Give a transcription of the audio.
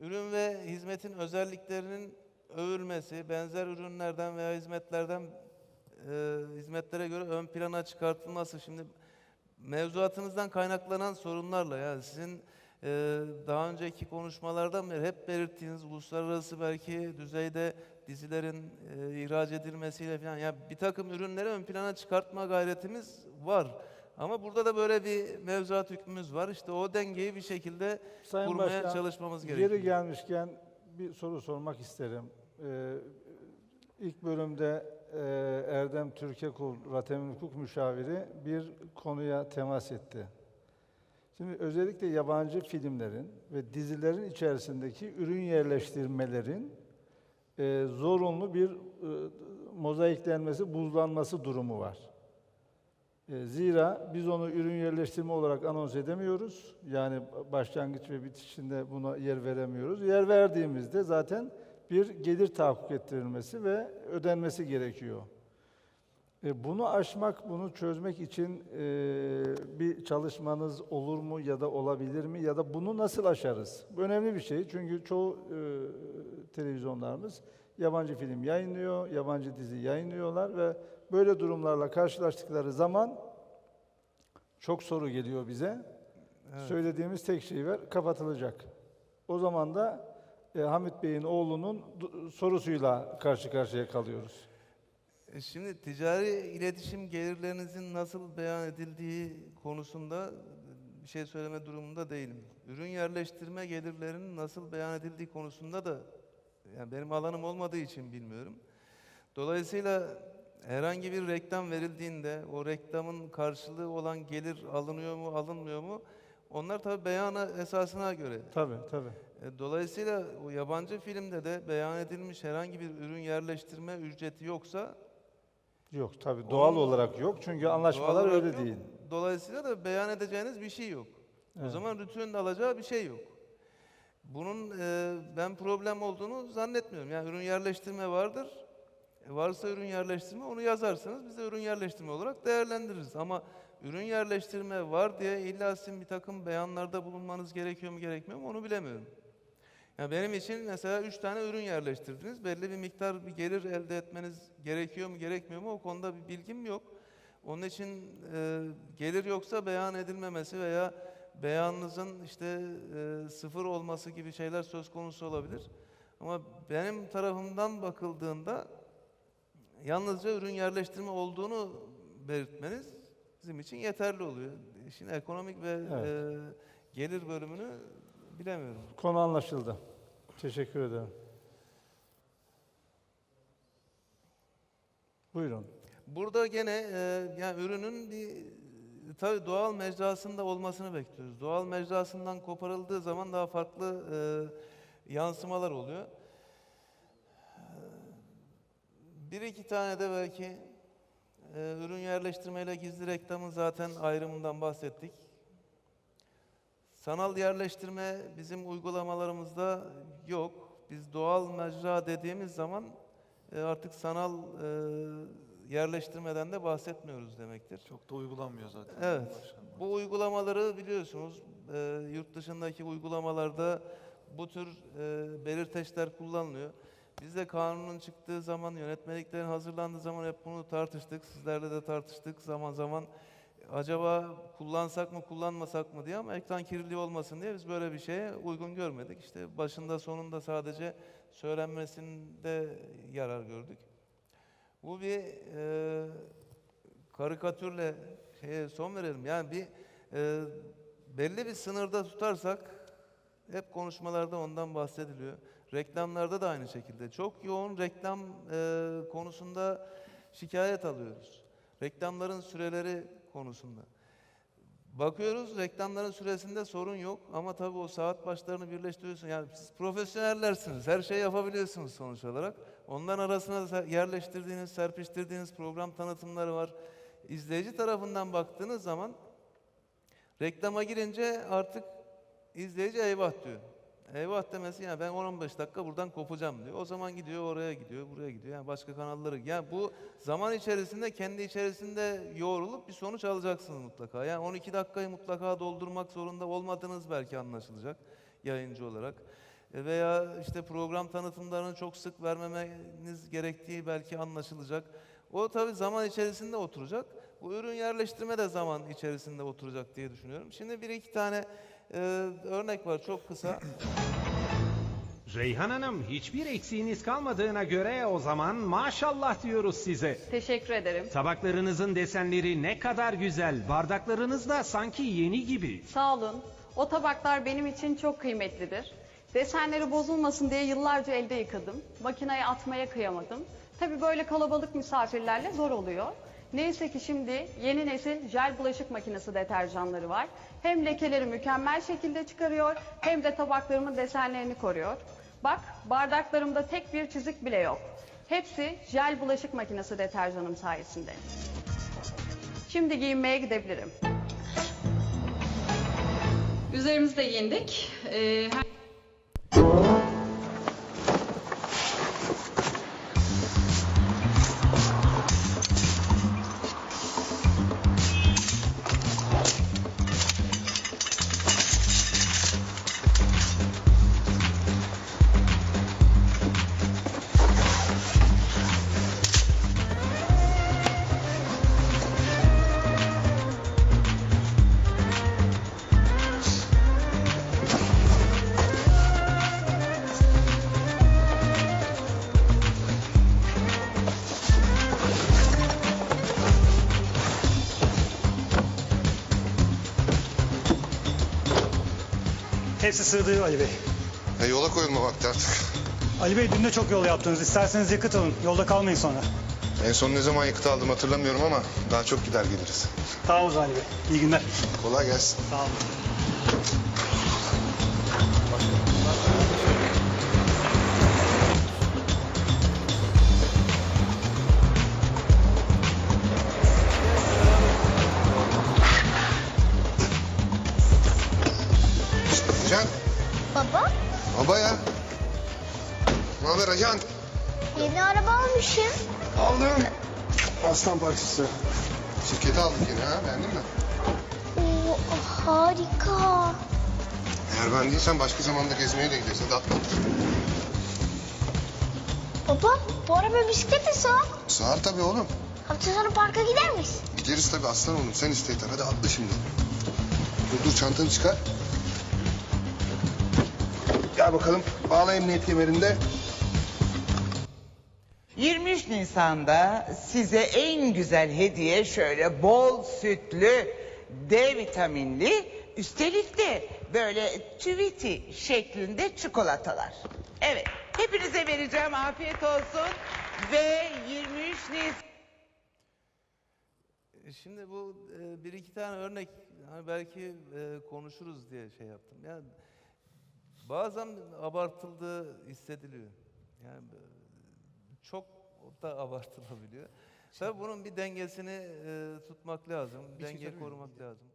ürün ve hizmetin özelliklerinin övülmesi, benzer ürünlerden veya hizmetlerden e, hizmetlere göre ön plana çıkartılması. Şimdi mevzuatınızdan kaynaklanan sorunlarla yani sizin e, daha önceki konuşmalardan beri hep belirttiğiniz uluslararası belki düzeyde dizilerin e, ihraç edilmesiyle falan yani bir takım ürünleri ön plana çıkartma gayretimiz var. Ama burada da böyle bir mevzuat hükmümüz var. İşte o dengeyi bir şekilde Sayın kurmaya Başkan, çalışmamız gerekiyor. Yeri gelmişken bir soru sormak isterim. Ee, ilk bölümde e, Erdem Türkekul, Ratemin Hukuk Müşaviri bir konuya temas etti. Şimdi özellikle yabancı filmlerin ve dizilerin içerisindeki ürün yerleştirmelerin e, zorunlu bir e, mozaiklenmesi, buzlanması durumu var. E, Zira biz onu ürün yerleştirme olarak anons edemiyoruz. Yani başlangıç ve bitişinde buna yer veremiyoruz. Yer verdiğimizde zaten bir gelir tahakkuk ettirilmesi ve ödenmesi gerekiyor. E, Bunu aşmak, bunu çözmek için e, bir çalışmanız olur mu ya da olabilir mi ya da bunu nasıl aşarız? Bu önemli bir şey çünkü çoğu televizyonlarımız yabancı film yayınlıyor, yabancı dizi yayınlıyorlar ve böyle durumlarla karşılaştıkları zaman çok soru geliyor bize. Evet. Söylediğimiz tek şey var, kapatılacak. O zaman da e, Hamit Bey'in oğlunun sorusuyla karşı karşıya kalıyoruz. E, Şimdi ticari iletişim gelirlerinizin nasıl beyan edildiği konusunda bir şey söyleme durumunda değilim. Ürün yerleştirme gelirlerinin nasıl beyan edildiği konusunda da yani benim alanım olmadığı için bilmiyorum. Dolayısıyla herhangi bir reklam verildiğinde o reklamın karşılığı olan gelir alınıyor mu, alınmıyor mu? Onlar tabii beyana esasına göre. Tabii, tabii. E, Dolayısıyla o yabancı filmde de beyan edilmiş herhangi bir ürün yerleştirme ücreti yoksa Yok tabii doğal Onun- olarak yok çünkü anlaşmalar öyle yok. değil. Dolayısıyla da beyan edeceğiniz bir şey yok. O Evet. zaman rütünün alacağı bir şey yok. Bunun e, ben problem olduğunu zannetmiyorum. Yani ürün yerleştirme vardır. E, varsa ürün yerleştirme onu yazarsınız. Biz de ürün yerleştirme olarak değerlendiririz. Ama ürün yerleştirme var diye illa sizin bir takım beyanlarda bulunmanız gerekiyor mu gerekmiyor mu onu bilemiyorum. Ya benim için mesela üç tane ürün yerleştirdiniz. Belli bir miktar bir gelir elde etmeniz gerekiyor mu gerekmiyor mu o konuda bir bilgim yok. Onun için e, gelir yoksa beyan edilmemesi veya beyanınızın işte e, sıfır olması gibi şeyler söz konusu olabilir. Ama benim tarafımdan bakıldığında yalnızca ürün yerleştirme olduğunu belirtmeniz bizim için yeterli oluyor. İşin ekonomik ve Evet. e, gelir bölümünü bilemiyorum. Konu anlaşıldı. Teşekkür ederim. Buyurun. Burada gene e, yani ürünün bir tabii doğal mecrasında olmasını bekliyoruz. Doğal mecrasından koparıldığı zaman daha farklı e, yansımalar oluyor. E, Bir iki tane de belki e, ürün yerleştirmeyle gizli reklamın zaten ayrımından bahsettik. Sanal yerleştirme bizim uygulamalarımızda yok. Biz doğal mecra dediğimiz zaman e, artık sanal e, yerleştirmeden de bahsetmiyoruz demektir. Çok da uygulanmıyor zaten. Evet. Başkanım. Bu uygulamaları biliyorsunuz e, yurt dışındaki uygulamalarda bu tür e, belirteçler kullanılıyor. Biz de kanunun çıktığı zaman, yönetmeliklerin hazırlandığı zaman hep bunu tartıştık. Sizlerle de tartıştık zaman zaman. Acaba kullansak mı kullanmasak mı diye ama ekran kirliliği olmasın diye biz böyle bir şeye uygun görmedik. İşte başında sonunda sadece söylenmesinde yarar gördük. Bu bir e, karikatürle şeye son verelim. Yani bir e, belli bir sınırda tutarsak hep konuşmalarda ondan bahsediliyor. Reklamlarda da aynı şekilde. Çok yoğun reklam e, konusunda şikayet alıyoruz. Reklamların süreleri konusunda. Bakıyoruz reklamların süresinde sorun yok ama tabii o saat başlarını birleştiriyorsun. Yani siz profesyonellersiniz. Her şeyi yapabiliyorsunuz sonuç olarak. Onların arasına yerleştirdiğiniz, serpiştirdiğiniz program tanıtımları var. İzleyici tarafından baktığınız zaman reklama girince artık izleyici eyvah diyor. Eyvah demesi yani ben 10-15 dakika buradan kopacağım diyor. O zaman gidiyor oraya gidiyor, buraya gidiyor. Yani başka kanalları. Yani bu zaman içerisinde kendi içerisinde yoğrulup bir sonuç alacaksınız mutlaka. Yani 12 dakikayı mutlaka doldurmak zorunda olmadığınız belki anlaşılacak yayıncı olarak. E, Veya işte program tanıtımlarını çok sık vermemeniz gerektiği belki anlaşılacak. O tabii zaman içerisinde oturacak. Bu ürün yerleştirme de zaman içerisinde oturacak diye düşünüyorum. Şimdi bir iki tane e, örnek var çok kısa. Reyhan Hanım hiçbir eksiğiniz kalmadığına göre o zaman maşallah diyoruz size. Teşekkür ederim. Tabaklarınızın desenleri ne kadar güzel, bardaklarınız da sanki yeni gibi. Sağ olun. O tabaklar benim için çok kıymetlidir. Desenleri bozulmasın diye yıllarca elde yıkadım. Makineye atmaya kıyamadım. Tabii böyle kalabalık misafirlerle zor oluyor. Neyse ki şimdi yeni nesil jel bulaşık makinesi deterjanları var. Hem lekeleri mükemmel şekilde çıkarıyor hem de tabaklarımın desenlerini koruyor. Bak bardaklarımda tek bir çizik bile yok. Hepsi jel bulaşık makinesi deterjanım sayesinde. Şimdi giyinmeye gidebilirim. Üzerimizi de giyindik. Ee, her- Hepsi sığdı Ali Bey. E yola koyulma vakti artık. Ali Bey dün de çok yol yaptınız. İsterseniz yakıt alın. Yolda kalmayın sonra. En son ne zaman yakıt aldım hatırlamıyorum ama daha çok gider geliriz. Tamam o zaman Ali Bey. İyi günler. Kolay gelsin. Sağ olun. Ajan? yeni araba almışım. Aldım. Aslan parçası. Şirkete aldık yine ha beğendin mi? Oo, harika. Eğer ben değilsen başka zamanda gezmeye de gideriz. Hadi atla. Baba, bu araba bisiklete sığar. Sağır tabii oğlum. Hafta sonu parka gider miyiz? Gideriz tabii aslan oğlum. Sen iste yeter. Hadi atla şimdi. Dur dur çantanı çıkar. Gel bakalım. Bağla emniyet kemerinde. 23 Nisan'da size en güzel hediye şöyle bol sütlü, D vitaminli, üstelik de böyle tüviti şeklinde çikolatalar. Evet, hepinize vereceğim afiyet olsun ve 23 Nisan... E, Şimdi bu e, bir iki tane örnek hani belki e, konuşuruz diye şey yaptım. Yani bazen abartıldığı hissediliyor. Yani çok da abartılabiliyor. Tabii bunun bir dengesini e, tutmak lazım, denge korumak lazım.